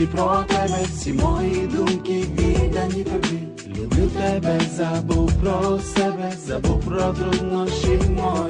тільки про тебе, всі мої думки віддані тобі. Люблю тебе, забув про себе, забув про труднощі мої.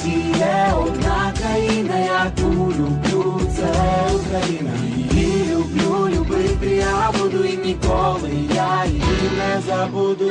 Світі є одна країна, я тому люблю, це Україна. Її люблю, любити я буду і ніколи я її не забуду.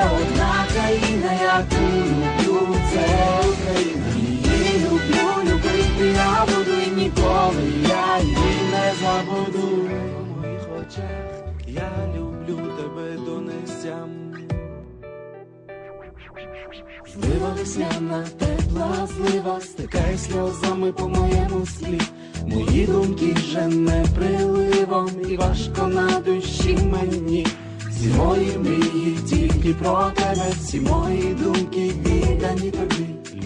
не забуду. В моїх очах я люблю тебе до нестям. Злива весняна, тепла злива, стикає сльозами по моєму слі. Мої думки жене приливом, і важко на душі мені. Всі мої мрії тільки про тебе, всі мої думки віддані тобі.